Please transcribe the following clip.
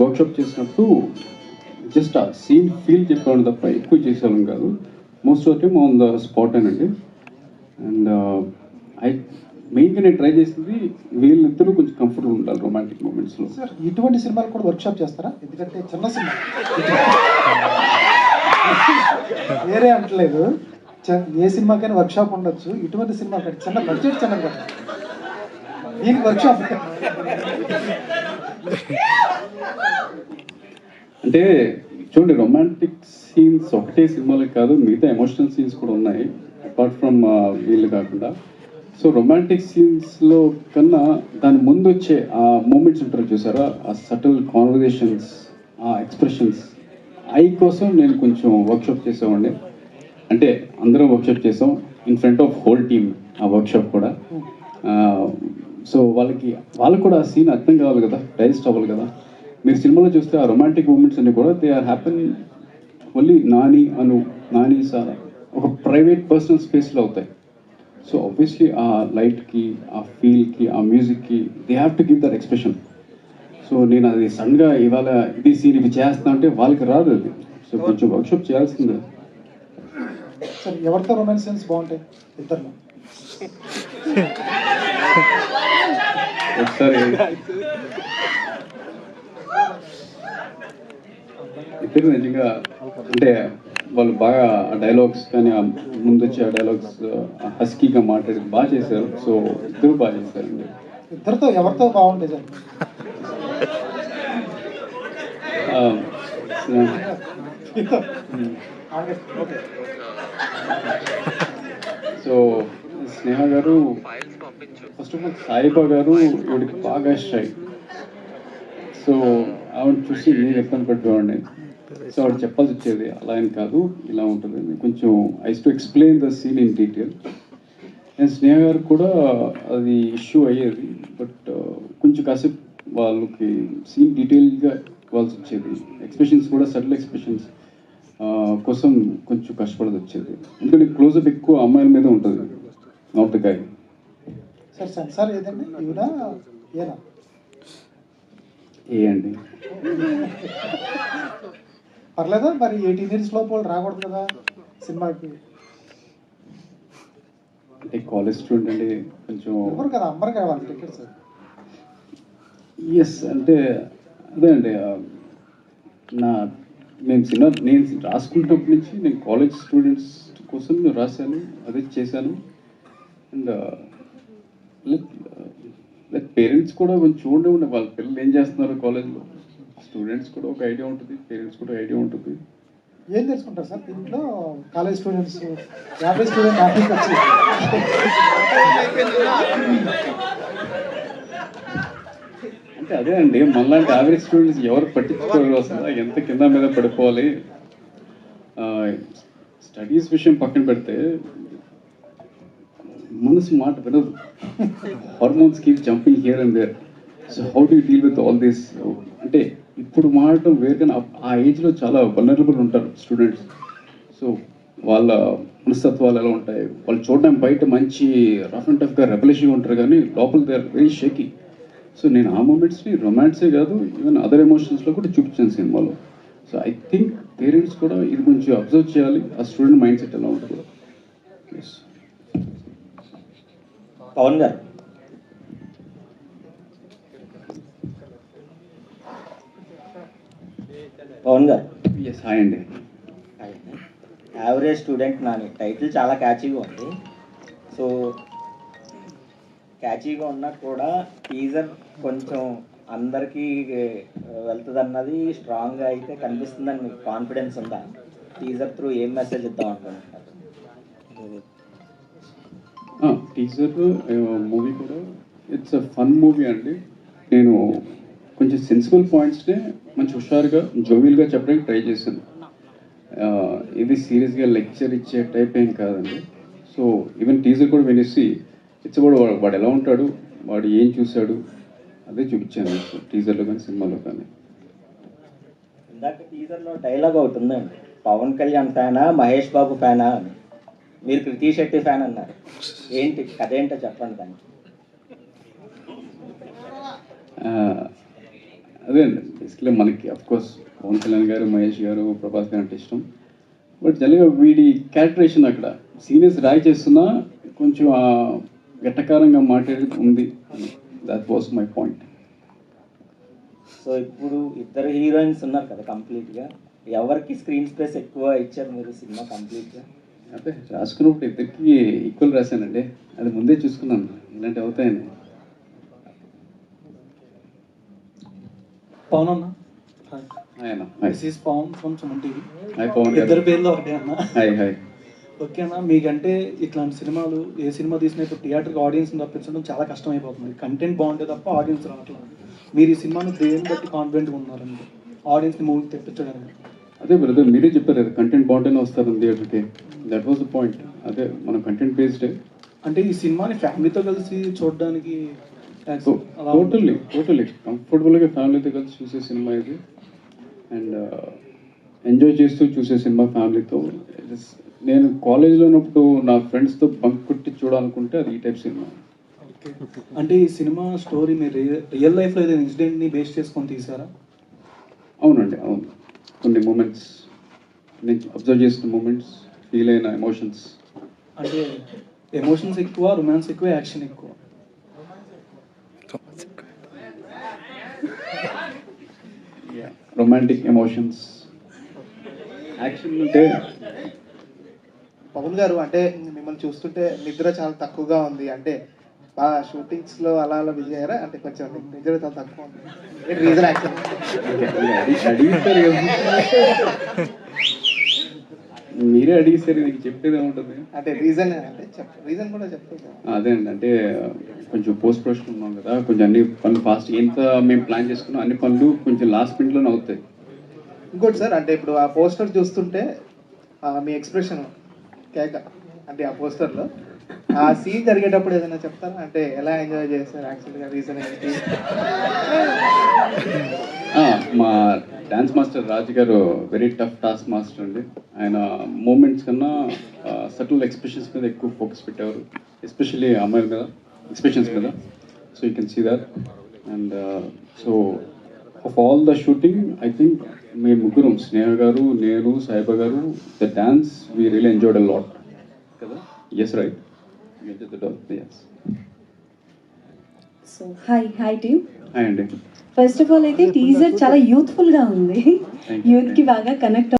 Workshop చేసినప్పుడు just ఆ scene feel చెప్పాను తప్ప ఎక్కువ చేసేవాళ్ళం కాదు. Most of time on the spot అండి అండ్ ఐ మెయిన్గా నేను ట్రై చేసింది వీళ్ళిద్దరూ కొంచెం కంఫర్టబుల్ ఉండాలి రొమాంటిక్ మూమెంట్స్లో సార్ ఇటువంటి సినిమాలు కూడా వర్క్షాప్ చేస్తారా? ఎందుకంటే చిన్న సినిమా. వేరే అంటలేదు. చ- ఏ సినిమాకైనా వర్క్షాప్ ఉండొచ్చు. ఇటువంటి సినిమా కంటే చిన్న బడ్జెట్ చిన్న కదా దీనికి వర్క్షాప్ అంటే చూడండి రొమాంటిక్ సీన్స్ ఒకటే సినిమాలే కాదు మిగతా ఎమోషనల్ సీన్స్ కూడా ఉన్నాయి అపార్ట్ ఫ్రమ్ వీళ్ళు కాకుండా. సో రొమాంటిక్ సీన్స్లో కన్నా దాని ముందు వచ్చే ఆ మూమెంట్స్ ఉంటారు చూసారా? ఆ సటిల్ కాన్వర్జేషన్స్ ఆ ఎక్స్ప్రెషన్స్ ఐ కోసం నేను కొంచెం వర్క్షాప్ చేసామండి అంటే అందరం వర్క్షాప్ చేసాం in front of whole team ఆ వర్క్షాప్ కూడా. సో వాళ్ళకి వాళ్ళకి కూడా ఆ సీన్ అర్థం కావాలి కదా డైజెస్ట్ అవ్వాలి కదా. మీరు సినిమాలో చూస్తే ఆ రొమాంటిక్ మూమెంట్స్ అన్ని కూడా they are happen only Nani అను నాని సారా ఒక ప్రైవేట్ పర్సనల్ స్పేస్లో అవుతాయి. సో ఆబ్వియస్లీ ఆ లైట్కి ఆ ఫీల్కి ఆ మ్యూజిక్కి they have to give that expression so నేను అది సడన్గా ఇవాళ ఇది సీన్ ఇవి చేస్తా అంటే వాళ్ళకి రాదు అది. సో కొంచెం వర్క్షాప్ చేయాల్సిందే. సార్ ఎవరితో రొమాన్స్ సీన్స్ బాగుంటాయి? ఇద్దరు ఒకసారి ఇద్దరు నిజంగా అంటే వాళ్ళు బాగా ఆ డైలాగ్స్ కానీ ఆ ముందు వచ్చే ఆ డైలాగ్స్ హస్కీగా మాట్లాడి బాగా చేశారు. సో ఇద్దరు బాగా చేశారండి. ఇద్దరితో ఎవరితో బాగుంటాయి సార్ ఆ, ఓకే సో స్నేహ గారు ఫస్ట్ ఆఫ్ ఆల్ సాయిబా గారు ఈవిడికి బాగా షై. సో ఆవిడ చూసి నేను ఇబ్బంది పెట్టేవాడిని సో ఆవిడ చెప్పాల్సి వచ్చేది అలా అని కాదు ఇలా ఉంటుంది. అని కొంచెం ice to explain the scene in detail and Sneha గారు కూడా అది ఇష్యూ అయ్యేది బట్ uh, కొంచెం కాసేపు వాళ్ళకి సీన్ డీటెయిల్గా ఇవ్వాల్సి వచ్చేది. ఎక్స్ప్రెషన్స్ కూడా సటిల్ ఎక్స్ప్రెషన్స్ uh, కోసం కొంచెం కష్టపడదు వచ్చేది. ఎందుకంటే క్లోజప్ ఎక్కువ అమ్మాయిల మీద ఉంటుంది నాట్ ద గాయ సార్ సార్ ఏదండి? ఇవినా ఏనా? అండి పర్లేదా? మరి ఎయిటీన్ ఇయర్స్ లోపు వాళ్ళు రాకూడదు కదా సినిమాకి. అంటే కాలేజ్ స్టూడెంట్ అండి కొంచెం ఎవరు కదా? అమ్మరు కావాలి టికెట్స్ ఎస్ అంటే అదే అండి నా నేను సినిమా నేను రాసుకున్నప్పటి నుంచి నేను కాలేజ్ స్టూడెంట్స్ కోసం నేను రాశాను అదే చేశాను. అండ్ పేరెంట్స్ కూడా కొంచెం చూడండి ఉండే వాళ్ళ పిల్లలు ఏం చేస్తున్నారు కాలేజ్లో? స్టూడెంట్స్ కూడా ఒక ఐడియా ఉంటుంది పేరెంట్స్ కూడా ఐడియా ఉంటుంది. ఏం తెలుసుకుంటారు సార్? దీంట్లో కాలేజ్ స్టూడెంట్స్ యాభై స్టూడెంట్ ఆఫీస్కి వచ్చి అంటే అదే అండి మనలాంటి యావరేజ్ స్టూడెంట్స్ ఎవరు పట్టించుకోరు అసలు. ఎంత కింద మీద పడిపోవాలి? స్టడీస్ విషయం పక్కన పెడితే మనసు మాట వినదు. Hormones keep jumping here and there so how do deal with all this అంటే ఇప్పుడు మాడటం వేరుగా ఆ ఏజ్లో చాలా వనరబుల్ ఉంటారు స్టూడెంట్స్ సో వాళ్ళ మనస్తత్వాలు ఎలా ఉంటాయి? వాళ్ళు చూడడం బయట మంచి రఫ్ అండ్ టఫ్గా రెబలిష్గా ఉంటారు కానీ లోపల they are very shaky so నేను ఆ మూమెంట్స్ని రొమాన్సే కాదు ఈవెన్ అదర్ ఎమోషన్స్లో కూడా చూపించాను సినిమాలో. సో ఐ థింక్ పేరెంట్స్ కూడా ఇది కొంచెం అబ్జర్వ్ చేయాలి. ఆ స్టూడెంట్ మైండ్ సెట్ ఎలా ఉంటుంది. పవన్ గారు. పవన్ గారు. ఎస్ హాయ్ అండి. Average student Nani. టైటిల్ చాలా క్యాచీగా ఉంది. సో క్యాచీగా ఉన్నా కూడా టీజర్ కొంచెం అందరికీ వెళ్తుంది అన్నది స్ట్రాంగ్గా అయితే కనిపిస్తుందని మీకు కాన్ఫిడెన్స్ ఉందా? టీజర్ త్రూ ఏం మెసేజ్ ఇద్దాం అనుకుంటున్నారు? టీజర్ మూవీ కూడా. ఇట్స్ అ ఫన్ మూవీ అండి. నేను కొంచెం సెన్సిబుల్ పాయింట్స్నే మంచి హుషారుగా జోవియల్గా చెప్పడానికి ట్రై చేశాను. ఇది సీరియస్గా లెక్చర్ ఇచ్చే టైప్ ఏం కాదండి. సో ఈవెన్ టీజర్ కూడా వినేసి ఇట్స్ కూడా వాడు వాడు ఎలా ఉంటాడు వాడు ఏం చూశాడు అదే చూపించాను టీజర్లో కానీ సినిమాలో కానీ. ఇందాక టీజర్లో డైలాగ్ అవుతుందండి పవన్ కళ్యాణ్ ఫ్యానా మహేష్ బాబు ఫ్యానా అని. మీరు కృతి శెట్టి ఫ్యాన్ అన్నారు. ఏంటి? కథ ఏంటో చెప్పండి దానికి. అదే అండి. బేసిక్లీ మనకి అఫ్ కోర్స్ పవన్ కళ్యాణ్ గారు మహేష్ గారు ప్రభాస్ గారు అంటే ఇష్టం. బట్ జనరల్గా వీడి క్యారెక్టరేషన్ అక్కడ సీరియస్ రాయి చేస్తున్నా కొంచెం గట్టకారంగా మాట్లాడి ఉంది that was my point so ఇప్పుడు ఇద్దరు హీరోయిన్స్ ఉన్నారు కదా కంప్లీట్గా ఎవరికి స్క్రీన్ స్పేస్ ఎక్కువ ఇచ్చారు మీరు సినిమా కంప్లీట్గా అదే రాసుకున్నప్పుడు ఇద్దరికి ఈక్వల్ రాశానండి. అది ముందే చూసుకున్నాను. ఇలాంటి అవుతాయని. పవన్ అన్న? ఆయన hi this is Pawan from Suman TV hi Pawan ఇద్దరు గారు. పేర్లు ఒకటే అన్న. హాయ్ హాయ్ ఓకే అన్న మీకంటే ఇట్లాంటి సినిమాలు ఏ సినిమా తీసినా ఇప్పుడు థియేటర్కి ఆడియన్స్ రప్పించడం చాలా కష్టం అయిపోతుంది కంటెంట్ బాగుంటే తప్ప ఆడియన్స్ రావట్లేదు. మీరు ఈ సినిమాని దేని బట్టి కాన్ఫిడెంట్గా ఉన్నారండి? ఆడియన్స్ని మూవీ తెప్పించడానికి. అదే బ్రదర్ మీరే చెప్పారు కదా కంటెంట్ బాగుంటేనే వస్తారు థియేటర్కి దట్ వాస్ ద పాయింట్ అదే మనం కంటెంట్ బేస్డ్ అంటే ఈ సినిమాని ఫ్యామిలీతో కలిసి చూడడానికి టోటల్లీ టోటల్లీ కంఫర్టబుల్గా ఫ్యామిలీతో కలిసి చూసే సినిమా ఇది. అండ్ ఎంజాయ్ చేస్తూ చూసే సినిమా ఫ్యామిలీతో. నేను కాలేజ్లో ఉన్నప్పుడు నా ఫ్రెండ్స్తో బంక్ కొట్టి చూడాలనుకుంటే అది ఈ టైప్ సినిమా. అంటే ఈ సినిమా స్టోరీ మీరు రియల్ లైఫ్లో ఏదైనా ఇన్సిడెంట్ని బేస్ చేసుకొని తీసారా? అవునండి అవును. కొన్ని మూమెంట్స్ నేను అబ్జర్వ్ చేసిన మూమెంట్స్ ఫీల్ అయిన ఎమోషన్స్. అంటే ఎమోషన్స్ ఎక్కువ రొమాన్స్ ఎక్కువ యాక్షన్ ఎక్కువ. రొమాంటిక్ ఎమోషన్స్ యాక్షన్ అంటే పవన్ గారు అంటే మిమ్మల్ని చూస్తుంటే నిద్ర చాలా తక్కువగా ఉంది. అంటే బాగా షూటింగ్స్లో అలా అలా బిజీ అయ్యారా? అంటే కొంచెం నిద్ర చాలా తక్కువ ఉంది. రీజన్ కదా మీరే అడిగిస్తారు నీకు చెప్పేది ఏముంటుంది? అంటే రీజన్ అంటే చెప్ రీజన్ కూడా చెప్తారు కదా. అదే అండి. అంటే కొంచెం పోస్ట్ ప్రొడక్షన్ ఉన్నాం కదా కొంచెం అన్ని పనులు ఫాస్ట్ ఎంత మేము ప్లాన్ చేసుకున్నాం అన్ని పనులు కొంచెం లాస్ట్ మినిట్లోనే అవుతాయి. ఇంకోటి సార్ అంటే ఇప్పుడు ఆ పోస్టర్ చూస్తుంటే మీ ఎక్స్ప్రెషన్ కేక అంటే ఆ పోస్టర్లో ఆ సీన్ జరిగేటప్పుడు ఏదైనా చెప్తారా? అంటే ఎలా ఎంజాయ్ చేస్తారు యాక్చువల్గా రీజన్ ఏంటి? మా డాన్స్ మాస్టర్ రాజు గారు వెరీ టఫ్ టాస్క్ మాస్టర్ అండి. ఆయన మూమెంట్స్ కన్నా సటిల్ ఎక్స్ప్రెషన్స్ మీద ఎక్కువ ఫోకస్ పెట్టేవారు. ఎస్పెషల్లీ అమ్మాయిల మీద ఎక్స్ప్రెషన్స్ మీద. So you can see that. And so of all the shooting I think మేము ముగ్గురం స్నేహ గారు నేను సాయిబా గారు the dance we really enjoyed a lot. కదా? Yes right yes so hi hi team first of all అయితే teaser చాలా యూత్ఫుల్గా ఉంది. యూత్కి బాగా కనెక్ట్